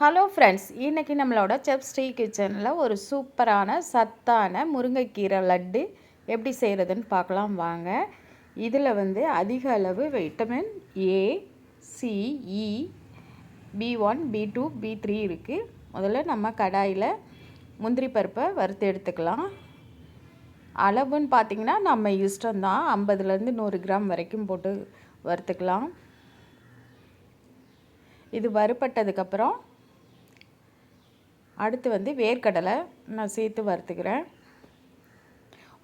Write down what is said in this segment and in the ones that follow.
Hello friends இன்றைக்கி நம்மளோட செப் ஸ்ரீ கிச்சனில் ஒரு சூப்பரான சத்தான முருங்கைக்கீரை லட்டு எப்படி செய்கிறதுன்னு பார்க்கலாம் வாங்க. இதில் வந்து அதிக அளவு vitamin A C E B one B two B three இருக்குது முதல்ல நம்ம கடாயில் முந்திரி பருப்பை வறுத்து எடுத்துக்கலாம். அளவுன்னு பார்த்திங்கன்னா நம்ம இஷ்டம்தான். ஐம்பதுலேருந்து நூறு கிராம் வரைக்கும் போட்டு வறுத்துக்கலாம். இது வறுப்பட்டதுக்கப்புறம் அடுத்து வந்து வேர்க்கடலை நான் சேர்த்து வறுத்துக்கிறேன்.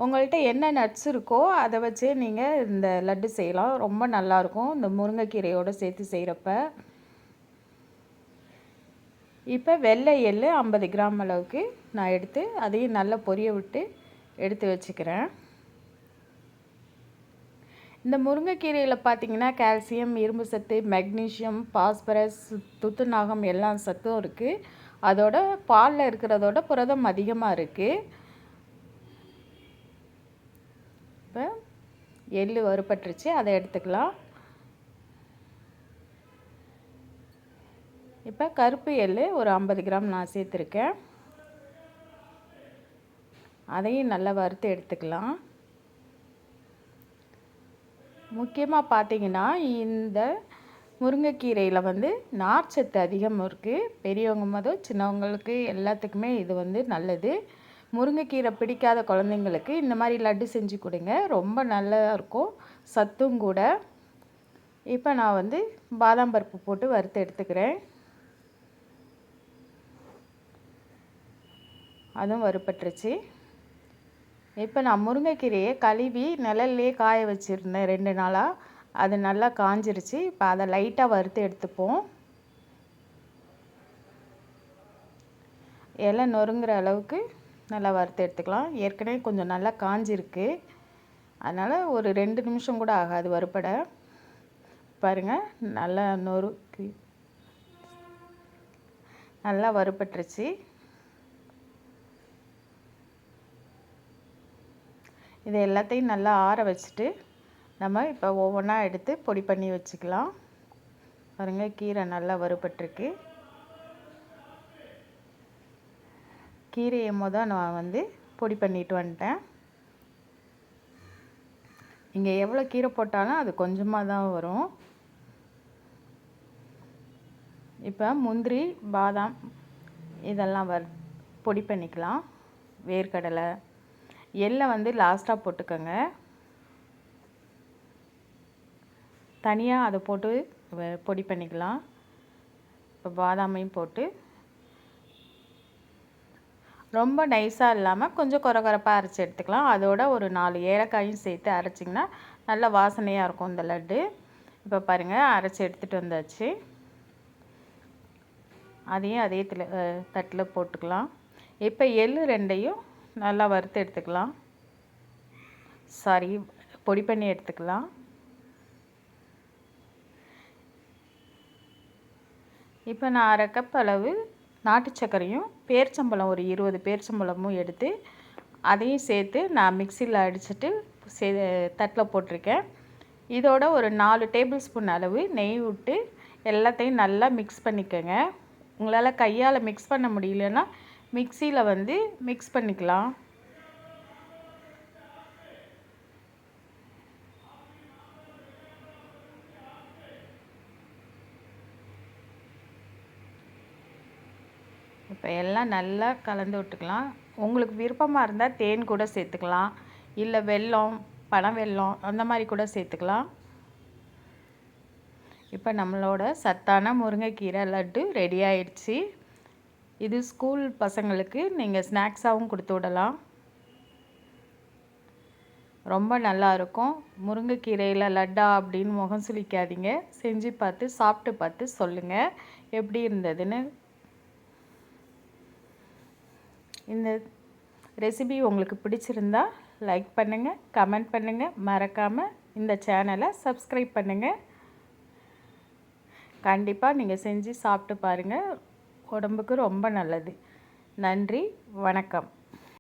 உங்கள்கிட்ட என்ன நட்ஸ் இருக்கோ அதை வச்சே நீங்கள் இந்த லட்டு செய்யலாம். ரொம்ப நல்லாயிருக்கும் இந்த முருங்கைக்கீரையோடு சேர்த்து செய்கிறப்ப இப்போ வெள்ளை எள் ஐம்பது கிராம் அளவுக்கு நான் எடுத்து அதையும் நல்லா பொரிய விட்டு எடுத்து வச்சுக்கிறேன். இந்த முருங்கைக்கீரையில் பார்த்தீங்கன்னா கால்சியம் இரும்பு சத்து மெக்னீஷியம் பாஸ்பரஸ் துத்துநாகம் எல்லா சத்தும் இருக்குது அதோட பாலில் இருக்கிறதோட புரதம் அதிகமாக இருக்குது இப்போ எள் வறுபட்டுருச்சு அதை எடுத்துக்கலாம். இப்போ கருப்பு எள் ஒரு ஐம்பது கிராம் நான் சேர்த்துருக்கேன். அதையும் நல்லா வறுத்து எடுத்துக்கலாம். முக்கியமாக பார்த்தீங்கன்னா இந்த முருங்கைக்கீரையில் வந்து நார்ச்சத்து அதிகம் இருக்குது பெரியவங்க முதல் சின்னவங்களுக்கு எல்லாத்துக்குமே இது வந்து நல்லது. முருங்கைக்கீரை பிடிக்காத குழந்தைங்களுக்கு இந்த மாதிரி லட்டு செஞ்சு கொடுங்க. ரொம்ப நல்லா இருக்கும். சத்தும் கூட. இப்போ நான் வந்து பாதாம் பருப்பு போட்டு வறுத்து எடுத்துக்கிறேன். அதுவும் வறுப்பட்டுருச்சு இப்போ நான் முருங்கைக்கீரையை கழுவி நிழல்லே காய வச்சுருந்தேன் ரெண்டு நாளாக அது நல்லா காஞ்சிருச்சு. இப்போ அதை லைட்டாக வறுத்து எடுத்துப்போம். இலை நொறுங்குற அளவுக்கு நல்லா வறுத்து எடுத்துக்கலாம். ஏற்கனவே கொஞ்சம் நல்லா காஞ்சிருக்கு. அதனால் ஒரு ரெண்டு நிமிஷம் கூட ஆகாது வறுப்பட பாருங்கள் நல்லா நொறுக்கு நல்லா வறுப்பட்டுருச்சு இது எல்லாத்தையும் நல்லா ஆற வச்சுட்டு நம்ம இப்போ ஒவ்வொன்றா எடுத்து பொடி பண்ணி வச்சுக்கலாம். பாருங்கள் கீரை நல்லா வறுபட்டிருக்கு. கீரையை மொதல் நான் வந்து பொடி பண்ணிட்டு வந்துட்டேன். இங்கே எவ்வளோ கீரை போட்டாலும் அது கொஞ்சமாக தான் வரும். இப்போ முந்திரி பாதாம் இதெல்லாம் வர் பொடி பண்ணிக்கலாம். வேர்க்கடலை. எள்ளை வந்து லாஸ்ட்டாக போட்டுக்கோங்க. தனியாக அதை போட்டு பொடி பண்ணிக்கலாம். இப்போ பாதாமையும் போட்டு. ரொம்ப நைஸாக இல்லாமல் கொஞ்சம் குறகுறப்பாக அரைச்சி எடுத்துக்கலாம். அதோட ஒரு நாலு ஏலக்காயும் சேர்த்து அரைச்சிங்கன்னா நல்ல வாசனையாக இருக்கும் இந்த லட்டு. இப்போ பாருங்கள் அரைச்சி எடுத்துகிட்டு வந்தாச்சு. அதையும் அதே தட்டில் போட்டுக்கலாம். இப்போ எள் ரெண்டையும் நல்லா வறுத்து எடுத்துக்கலாம். சாரி பொடி பண்ணி எடுத்துக்கலாம். இப்போ நான் அரை கப் அளவு நாட்டு சர்க்கரையும் பேர்ச்சம்பழம் ஒரு இருபது பேர்ச்சம்பழமும் எடுத்து அதையும் சேர்த்து நான் மிக்சியில் அடிச்சுட்டு சே தட்டில் போட்டிருக்கேன். இதோட ஒரு நாலு டேபிள் ஸ்பூன் அளவு நெய் விட்டு எல்லாத்தையும் நல்லா மிக்ஸ் பண்ணிக்கோங்க. உங்களால் கையால் மிக்ஸ் பண்ண முடியலன்னா மிக்சியில் வந்து மிக்ஸ் பண்ணிக்கலாம். இப்போ எல்லாம் நல்லா கலந்து விட்டுக்கலாம். உங்களுக்கு விருப்பமாக இருந்தால் தேன் கூட சேர்த்துக்கலாம். இல்லை வெல்லம் பனம் வெல்லம் அந்த மாதிரி கூட சேர்த்துக்கலாம். இப்போ நம்மளோட சத்தான முருங்கைக்கீரை லட்டு ரெடி ஆயிடுச்சு. இது ஸ்கூல் பசங்களுக்கு நீங்கள் ஸ்நாக்ஸாகவும் கொடுத்து விடலாம். ரொம்ப நல்லாயிருக்கும் முருங்கைக்கீரையில் லட்டா அப்படின்னு முகம் சுளிக்காதீங்க. செஞ்சு பார்த்து சாப்பிட்டு பார்த்து சொல்லுங்கள் எப்படி இருந்ததுன்னு இந்த ரெசிபி உங்களுக்கு பிடிச்சிருந்தா லைக் பண்ணுங்கள் கமெண்ட் பண்ணுங்கள் மறக்காமல் இந்த சேனலை சப்ஸ்கிரைப் பண்ணுங்கள் கண்டிப்பாக நீங்கள் செஞ்சு சாப்பிட்டு பாருங்கள் உடம்புக்கு ரொம்ப நல்லது. நன்றி வணக்கம்.